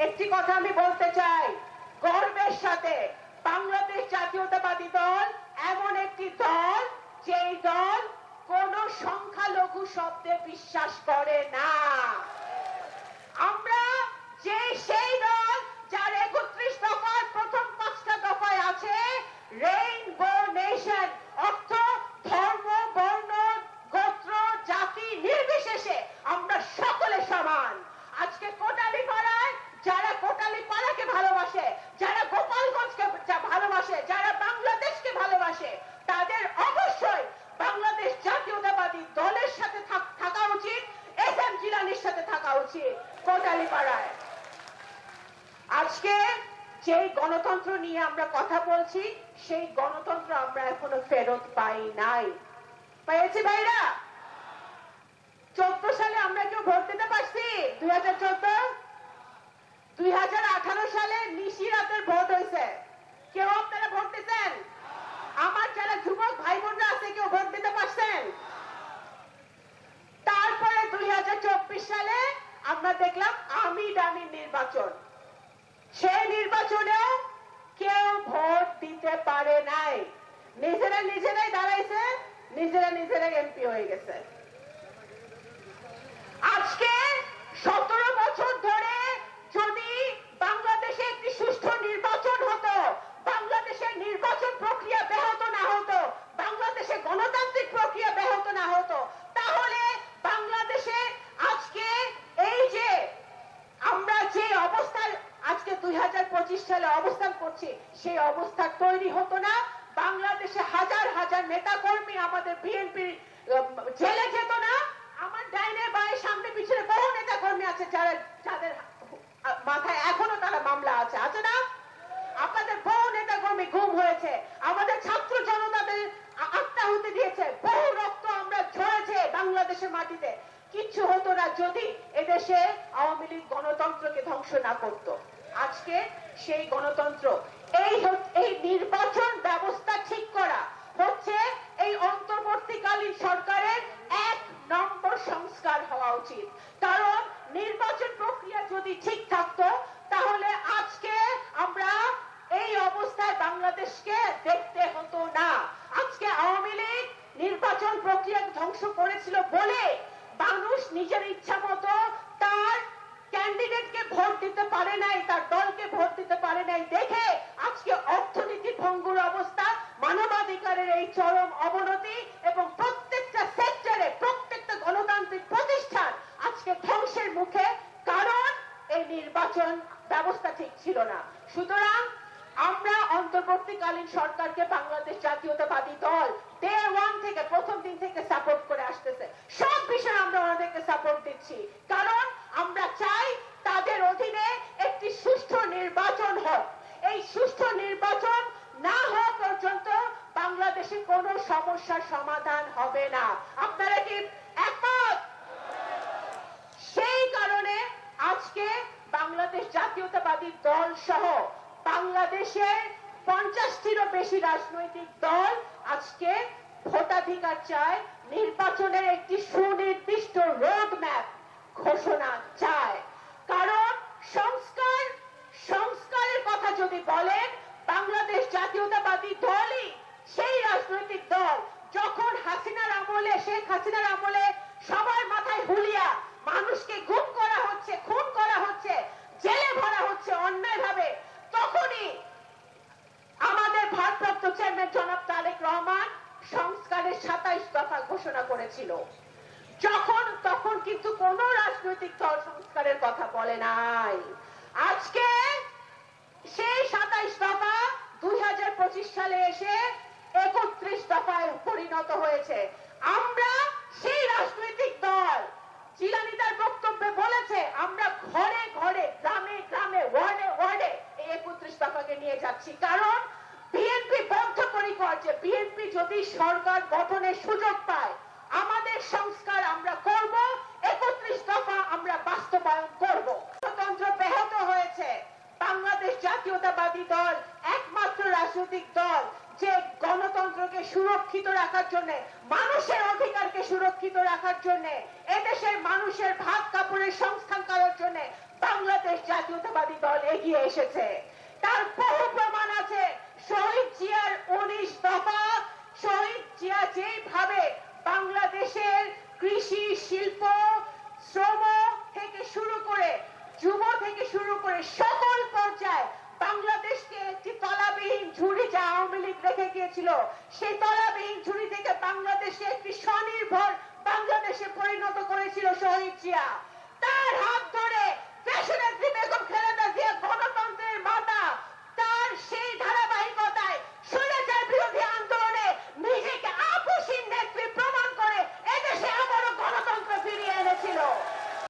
একটি কথা আমি বলতে চাই। গর্বের সাথে বাংলাদেশ জাতীয়তাবাদী দল এমন একটি দল, যেই দল কোন সংখ্যালঘু শব্দে বিশ্বাস করে না আমরা যে সেই দল যার একত্রিশ দফার প্রথম পাঁচটা দফায় আছে রেইনবো নেশন অর্থ ধর্ম বর্ণ গোত্র জাতি নির্বিশেষে আমরা সকলে সমান আজকে কোটালি পাড়ায় যারা কোটালি পাড়াকে ভালোবাসে যারা গোপালগঞ্জকে যা- ভালোবাসে যারা বাংলাদেশকে ভালোবাসে তাদের অবশ্যই বাংলাদেশ জাতীয়তাবাদী দলের সাথে থাক- থাকা উচিত এস এম জিলানির সাথে থাকা উচিত কোটালি পাড়ায়। আজকে যে গণতন্ত্র নিয়ে আমরা কথা বলছি, সেই গণতন্ত্র আমরা এখনও ফেরত পাই নাই পেয়েছি ভাইরা চোদ্দ সালে আমরা কেউ ভোট দিতে পারছি দুই হাজার চোদ্দ দুই হাজার আঠারো সালে নিশি রাতের ভোট হয়েছে কেউ আপনারা ভোট দিতেন আমার যারা যুবক ভাই বোনরা আছে কেউ ভোট দিতে পারছেন তারপরে দুই হাজার চব্বিশ সালে আমরা দেখলাম আমি ডামি নির্বাচন। সেই নির্বাচনে কেউ ভোট দিতে পারে নাই। নিজেরা নিজেরাই দাঁড়াইছে, নিজেরা নিজেরাই এমপি হয়ে গেছে আজকে সতেরো বছর ধরে যদি বাংলাদেশে একটি সুষ্ঠু নির্বাচন হতো বাংলাদেশের নির্বাচন প্রক্রিয়া ব্যাহত না হতো বাংলাদেশে গণতান্ত্রিক প্রক্রিয়া ব্যাহত না হতো তাহলে বাংলাদেশে আজকে এই যে আমরা যে অবস্থায় আজকে দুই হাজার সালে অবস্থান করছি, সেই অবস্থা তৈরি হতো না। বাংলাদেশে হাজার হাজার নেতা কর্মী আমাদের বিএনপি জেলে যেত না। আমার ডাইনে বায়ে সামনে পিছনে বহু নেতা কর্মী আছে যারা, যাদের মাথায় এখনও তারা মামলা আছে। আছে না? আপনাদের বহু নেতা কর্মী গুম হয়েছে। আমাদের ছাত্র জনতাদের আ- আত্মাহুতি দিয়েছে। বহু রক্ত আমরা ঝরেছে বাংলাদেশের মাটিতে। কিচ্ছু হতো না যদি এদেশে আওয়ামী লীগ গণতন্ত্রকে ধ্বংস না করত। আজকে সেই গণতন্ত্র। এই এই নির্বাচন ব্যবস্থা ঠিক করা। হচ্ছে এই অন্তর্বর্তীকালীন সরকারের এক নম্বর সংস্কার হওয়া উচিত। কারণ নির্বাচন প্রক্রিয়া যদি ঠিক থাকতো, তাহলে আজকে আমরা এই অবস্থায় বাংলাদেশকে দেখতে হতো না। আজকে আওয়ামী লীগ নির্বাচন প্রক্রিয়া ধ্বংস করেছিল বলে মানুষ নিজের ইচ্ছা মতো তার ক্যান্ডিডেটকে ভোট দিতে পারে নাই তার দলকে ভোট দিতে পারে নাই দেখে আজকে অর্থনীতি ভঙ্গুর অবস্থা, মানবাধিকারের এই চরম অবনতি এবং প্রত্যেকটা সেক্টরে প্রত্যেকটা গণতান্ত্রিক প্রতিষ্ঠান আজকে ধ্বংসের মুখে, কারণ এই নির্বাচন ব্যবস্থা ঠিক ছিল না। সুতরাং আমরা অন্তর্বর্তীকালীন সরকারকে বাংলাদেশ জাতীয়তাবাদী দল ডে ওয়ান থেকে প্রথম দিন থেকে সাপোর্ট করে আসতেছে। সব বিষয়ে আমরা ওনাদেরকে সাপোর্ট দিচ্ছি। কারণ আমরা চাই তাদের অধীনে একটি সুষ্ঠু নির্বাচন হোক এই সুষ্ঠু নির্বাচন না হওয়া পর্যন্ত বাংলাদেশে কোনো সমস্যার সমাধান হবে না। আপনারা কি একমত? সেই কারণে আজকে বাংলাদেশ জাতীয়তাবাদী দল সহ বাংলাদেশের পঞ্চাশটিরও বেশি রাজনৈতিক দল আজকে ভোটাধিকার চায়, নির্বাচনের একটি সুনির্দিষ্ট রোড ম্যাপ ঘোষণা চায় কারণ সংস্কার সংস্কারের কথা যদি বলেন বাংলাদেশ জাতীয়তাবাদী দলই সেই রাজনৈতিক দল যখন হাসিনার আমলে শেখ হাসিনার আমলে সবার মাথায় হুলিয়া মানুষকে গুম করা হচ্ছে খুন করা হচ্ছে জেলে ভরা হচ্ছে অন্যায় ভাবে তখনই আমাদের ভারপ্রাপ্ত চেয়ারম্যান জনাব তারেক রহমান সংস্কারের সাতাইশ দফা ঘোষণা করেছিল। যখন তখন কিন্তু কোন রাজনৈতিক দল সংস্কারের কথা বলে নাই। আজকে সেই সাতাইশ দফা দুই হাজার পঁচিশ সালে এসে একত্রিশ দফায় পরিণত হয়েছে। আমরা সেই রাজনৈতিক দল, জিলানি তার বক্তব্যে বলেছে, আমরা ঘরে ঘরে, গ্রামে গ্রামে, ওয়ার্ডে ওয়ার্ডে এই একত্রিশ দফাকে নিয়ে যাচ্ছি কারণ বিএনপি বদ্ধপরিকর যে বিএনপি যদি সরকার গঠনের সুযোগ পায়। আমাদের সংস্কার আমরা করব, একত্রিশ দফা আমরা বাস্তবায়ন করব। গণতন্ত্র ব্যাহত হয়েছে। বাংলাদেশ জাতীয়তাবাদী দল, একমাত্র রাজনৈতিক দল, যে গণতন্ত্রকে সুরক্ষিত রাখার জন্য, মানুষের অধিকারকে সুরক্ষিত রাখার জন্য, এদেশের মানুষের ভাত কাপড়ের সংস্থান করার জন্য বাংলাদেশ জাতীয়তাবাদী দল এগিয়ে এসেছে। তার বহু প্রমাণ আছে। শহীদ জিয়ার উনিশ দফা জিয়া যেভাবে বাংলাদেশের কৃষি শিল্প, শ্রম থেকে শুরু করে যুব থেকে শুরু করে সকল পর্যায়ে বাংলাদেশকে একটি তলাবিহীন ঝুড়ি যা আওয়ামী লীগ রেখে গিয়েছিল, সেই তলাবিহীন ঝুড়ি থেকে বাংলাদেশকে একটি স্বনির্ভর বাংলাদেশে পরিণত করেছিল শহীদ জিয়া। তার হাত